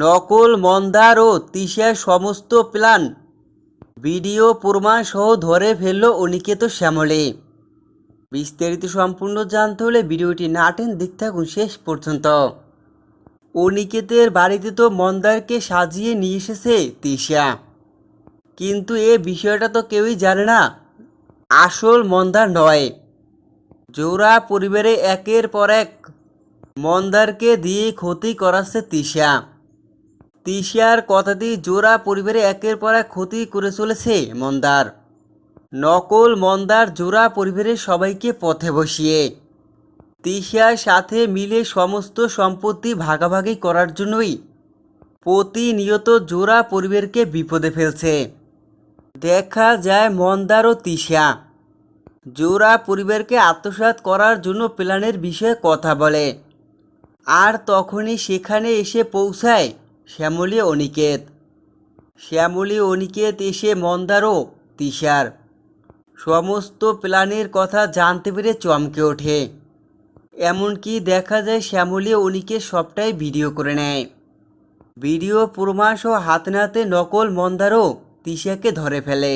নকল মন্দার ও তিশার সমস্ত প্ল্যান ভিডিও প্রমাণ সহ ধরে ফেলল অনিকেত শ্যামলে। বিস্তারিত সম্পূর্ণ জানতে হলে ভিডিওটি না টেন দেখতে থাকুন শেষ পর্যন্ত। অনিকেতের বাড়িতে তো মন্দারকে সাজিয়ে নিয়ে এসেছে তিশা। কিন্তু এ বিষয়টা তো কেউই জানে না, আসল মন্দার নয়। জোড়া পরিবারে একের পর এক মন্দারকে দিয়ে ক্ষতি করাচ্ছে তিশা। তিশার কথাতেই জোড়া পরিবারে একের পর এক ক্ষতি করে চলেছে মন্দার। নকল মন্দার জোড়া পরিবারের সবাইকে পথে বসিয়ে। তিশার সাথে মিলে সমস্ত সম্পত্তি ভাগাভাগি করার জন্যই প্রতিনিয়ত জোড়া পরিবারকে বিপদে ফেলছে। দেখা যায় মন্দার ও তিশা জোড়া পরিবারকে আত্মসাৎ করার জন্য প্ল্যানের বিষয়ে কথা বলে। আর তখনই সেখানে এসে পৌঁছায় শ্যামলী অনিকেত শ্যামলী অনিকেত এসে মন্দারও তিশার। সমস্ত প্ল্যানের কথা জানতে পেরে চমকে ওঠে। এমনকি দেখা যায় শ্যামলী অনিকেত সবটাই ভিডিও করে নেয়। ভিডিও প্রমাণ ও হাতে নাতে নকল মন্দারও তিশাকে ধরে ফেলে।